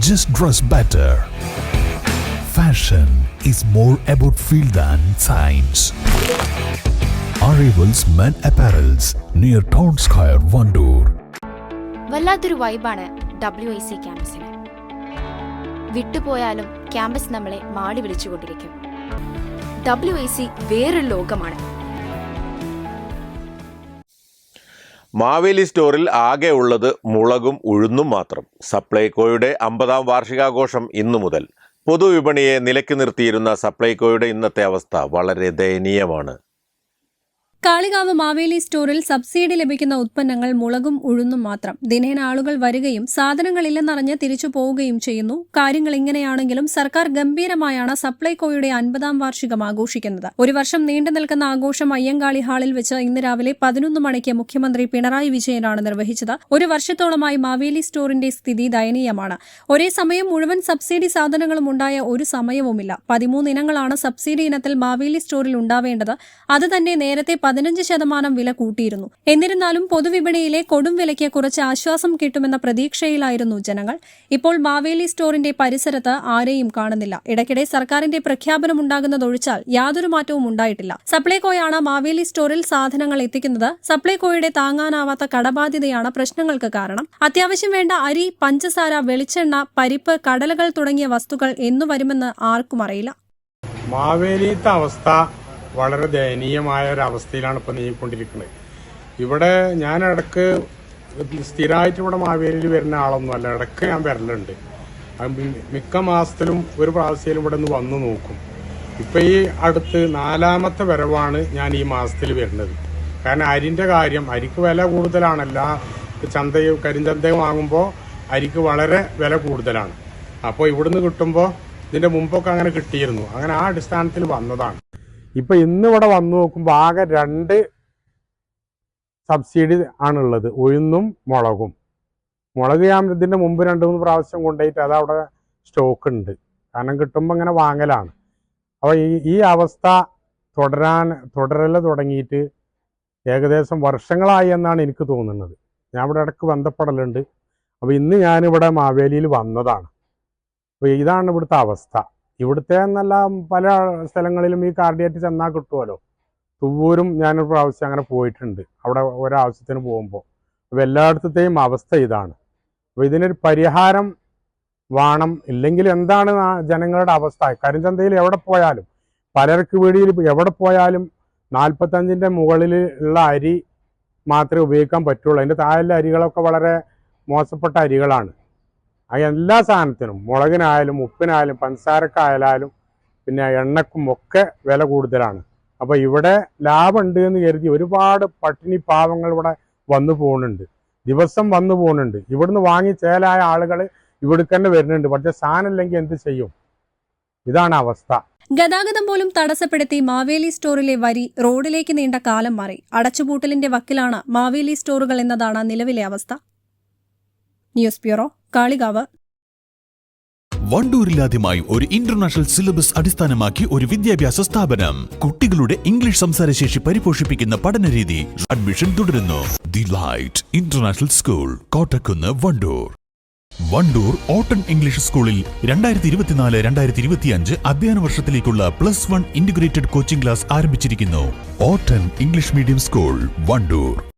Just dress better. Fashion is more about feel than science. Arrivals Men Apparels near Town Square, Vandoor. വല്ലാത്തൊരു വൈബാണ് W I C ക്യാമ്പസിന് വിട്ടുപോയാലും campus നമ്മളെ മാടി വിളിച്ചുകൊണ്ടിരിക്കും W I C വേറൊരു ലോകമാണ് മാവേലി സ്റ്റോറിൽ ആകെ ഉള്ളത് മുളകും ഉഴുന്നും മാത്രം. സപ്ലൈകോയുടെ അമ്പതാം വാർഷികാഘോഷം ഇന്നു മുതൽ. പൊതുവിപണിയെ നിലയ്ക്ക് നിർത്തിയിരുന്ന സപ്ലൈകോയുടെ ഇന്നത്തെ അവസ്ഥ വളരെ ദയനീയമാണ്. കാളികാവ് മാവേലി സ്റ്റോറിൽ സബ്സിഡി ലഭിക്കുന്ന ഉത്പന്നങ്ങൾ മുളകും ഉഴുന്നും മാത്രം. ദിനേന ആളുകൾ വരികയും സാധനങ്ങളില്ലെന്നറിഞ്ഞ് തിരിച്ചു പോവുകയും ചെയ്യുന്നു. കാര്യങ്ങൾ ഇങ്ങനെയാണെങ്കിലും സർക്കാർ ഗംഭീരമായാണ് സപ്ലൈകോയുടെ അൻപതാം വാർഷികം ആഘോഷിക്കുന്നത്. ഒരു വർഷം നീണ്ടു നിൽക്കുന്ന ആഘോഷം അയ്യങ്കാളി ഹാളിൽ വെച്ച് ഇന്ന് രാവിലെ പതിനൊന്ന് മണിക്ക് മുഖ്യമന്ത്രി പിണറായി വിജയനാണ് നിർവഹിച്ചത്. ഒരു വർഷത്തോളമായി മാവേലി സ്റ്റോറിന്റെ സ്ഥിതി ദയനീയമാണ്. ഒരേ സമയം മുഴുവൻ സബ്സിഡി സാധനങ്ങളും ഉണ്ടായ ഒരു സമയവുമില്ല. പതിമൂന്ന് ഇനങ്ങളാണ് സബ്സിഡി ഇനത്തിൽ മാവേലി സ്റ്റോറിൽ ഉണ്ടാവേണ്ടത്. അത് തന്നെ നേരത്തെ പതിനഞ്ച് ശതമാനം വില കൂട്ടിയിരുന്നു. എന്നിരുന്നാലും പൊതുവിപണിയിലെ കൊടും വിലയ്ക്ക് കുറച്ച് ആശ്വാസം കിട്ടുമെന്ന പ്രതീക്ഷയിലായിരുന്നു ജനങ്ങൾ. ഇപ്പോൾ മാവേലി സ്റ്റോറിന്റെ പരിസരത്ത് ആരെയും കാണുന്നില്ല. ഇടയ്ക്കിടെ സർക്കാരിന്റെ പ്രഖ്യാപനം ഉണ്ടാകുന്നതൊഴിച്ചാൽ യാതൊരു മാറ്റവും ഉണ്ടായിട്ടില്ല. സപ്ലൈകോയാണ് മാവേലി സ്റ്റോറിൽ സാധനങ്ങൾ എത്തിക്കുന്നത്. സപ്ലൈകോയുടെ താങ്ങാനാവാത്ത കടബാധ്യതയാണ് പ്രശ്നങ്ങൾക്ക് കാരണം. അത്യാവശ്യം വേണ്ട അരി പഞ്ചസാര വെളിച്ചെണ്ണ പരിപ്പ് കടലകൾ തുടങ്ങിയ വസ്തുക്കൾ എന്നു വരുമെന്ന് ആർക്കും അറിയില്ല. മാവേലിയത്തെ അവസ്ഥ വളരെ ദയനീയമായ ഒരു അവസ്ഥയിലാണ് ഇപ്പൊ നീങ്ങിക്കൊണ്ടിരിക്കുന്നത്. ഇവിടെ ഞാൻ ഇടയ്ക്ക് സ്ഥിരമായിട്ട് ഇവിടെ മാവേലിയിൽ വരുന്ന ആളൊന്നുമല്ല ഇടയ്ക്ക് ഞാൻ വരലുണ്ട്. മിക്ക മാസത്തിലും ഒരു പ്രാവശ്യം ഇവിടെ നിന്ന് വന്നു നോക്കും. ഇപ്പം ഈ അടുത്ത് നാലാമത്തെ വരവാണ് ഞാൻ ഈ മാസത്തിൽ വരുന്നത്. കാരണം അരിന്റെ കാര്യം അരിക്ക് വില കൂടുതലാണല്ല. ചന്തയും കരിഞ്ചന്തയും വാങ്ങുമ്പോൾ അരിക്ക് വളരെ വില കൂടുതലാണ്. അപ്പോൾ ഇവിടുന്ന് കിട്ടുമ്പോൾ ഇതിന്റെ മുമ്പൊക്കെ അങ്ങനെ കിട്ടിയിരുന്നു. അങ്ങനെ ആ അടിസ്ഥാനത്തിൽ വന്നതാണ്. ഇപ്പൊ ഇന്ന് ഇവിടെ വന്നു നോക്കുമ്പോൾ ആകെ രണ്ട് സബ്സിഡി ആണുള്ളത്. ഉഴുന്നും മുളകും. മുളക് ഞാൻ ഇതിന്റെ മുമ്പ് രണ്ട് മൂന്ന് പ്രാവശ്യം കൊണ്ടുപോയിട്ട് അത് അവിടെ സ്റ്റോക്ക് ഉണ്ട്. കാരണം കിട്ടുമ്പോൾ ഇങ്ങനെ വാങ്ങലാണ്. അപ്പോൾ ഈ ഈ അവസ്ഥ തുടരാൻ തുടരല തുടങ്ങിയിട്ട് ഏകദേശം വർഷങ്ങളായി എന്നാണ് എനിക്ക് തോന്നുന്നത്. ഞാൻ ഇവിടെ ഇടയ്ക്ക് ബന്ധപ്പെടലുണ്ട്. അപ്പോൾ ഇന്ന് ഞാനിവിടെ മാവേലിയിൽ വന്നതാണ്. അപ്പോൾ ഇതാണ് ഇവിടുത്തെ അവസ്ഥ. ഇവിടുത്തെ എന്നല്ല പല സ്ഥലങ്ങളിലും ഈ കാർഡിയേറ്റ് ചെന്നാൽ കിട്ടുമല്ലോ തുവ്വൂരും ഞാനൊരു പ്രാവശ്യം അങ്ങനെ പോയിട്ടുണ്ട്. അവിടെ ഒരാവശ്യത്തിന് പോകുമ്പോൾ അപ്പോൾ എല്ലായിടത്തെയും അവസ്ഥ ഇതാണ്. അപ്പോൾ ഇതിനൊരു പരിഹാരം വേണം. ഇല്ലെങ്കിൽ എന്താണ് ജനങ്ങളുടെ അവസ്ഥ? കരിഞ്ചന്തയിൽ എവിടെ പോയാലും പലർക്ക് വീടിയിൽ എവിടെ പോയാലും നാൽപ്പത്തഞ്ചിന്റെ മുകളിൽ ഉള്ള അരി മാത്രമേ ഉപയോഗിക്കാൻ പറ്റുള്ളൂ. അതിന്റെ താഴെയുള്ള അരികളൊക്കെ വളരെ മോശപ്പെട്ട അരികളാണ്. എല്ലാ സാധനത്തിനും മുളകിനായാലും ഉപ്പിനായാലും പഞ്ചസാരക്കായാലും പിന്നെ എണ്ണക്കും ഒക്കെ വില കൂടുതലാണ്. അപ്പോൾ ഇവിടെ ലാഭമുണ്ട് എന്ന് കരുതി ഒരുപാട് പട്ടിണി പാവങ്ങൾ ഇവിടെ വന്നു പോകുന്നുണ്ട്. ദിവസം വന്നു പോകുന്നുണ്ട്. ഇവിടുന്ന് വാങ്ങി ചേലായ ആളുകൾ ഇവിടേക്ക് തന്നെ വരുന്നുണ്ട്. പക്ഷെ സാധനം ഇല്ലെങ്കിൽ എന്ത് ചെയ്യും? ഇതാണ് അവസ്ഥ. ഗതാഗതം പോലും തടസ്സപ്പെടുത്തി മാവേലി സ്റ്റോറിലെ വരി റോഡിലേക്ക് നീണ്ട കാലം മാറി. അടച്ചുപൂട്ടലിന്റെ വക്കിലാണ് മാവേലി സ്റ്റോറുകൾ എന്നതാണ് നിലവിലെ അവസ്ഥ. News bureau Kalikavu. വണ്ടൂരിലാദ്യമായി ഒരു ഇന്റർനാഷണൽ സിലബസ് അടിസ്ഥാനമാക്കി ഒരു വിദ്യാഭ്യാസ സ്ഥാപനം. കുട്ടികളുടെ ഇംഗ്ലീഷ് സംസാരശേഷി പരിപോഷിപ്പിക്കുന്ന പഠനരീതി അഡ്മിഷൻ തുടരുന്നു. The light international school Kottakkunnu Wandoor. Wandoor ഓട്ടൺ English സ്കൂളിൽ രണ്ടായിരത്തി ഇരുപത്തിനാല് രണ്ടായിരത്തി ഇരുപത്തിയഞ്ച് അധ്യയന വർഷത്തിലേക്കുള്ള plus one integrated coaching class ആരംഭിച്ചിരിക്കുന്നു. ഓട്ടൺ ഇംഗ്ലീഷ് മീഡിയം സ്കൂൾ വണ്ടൂർ.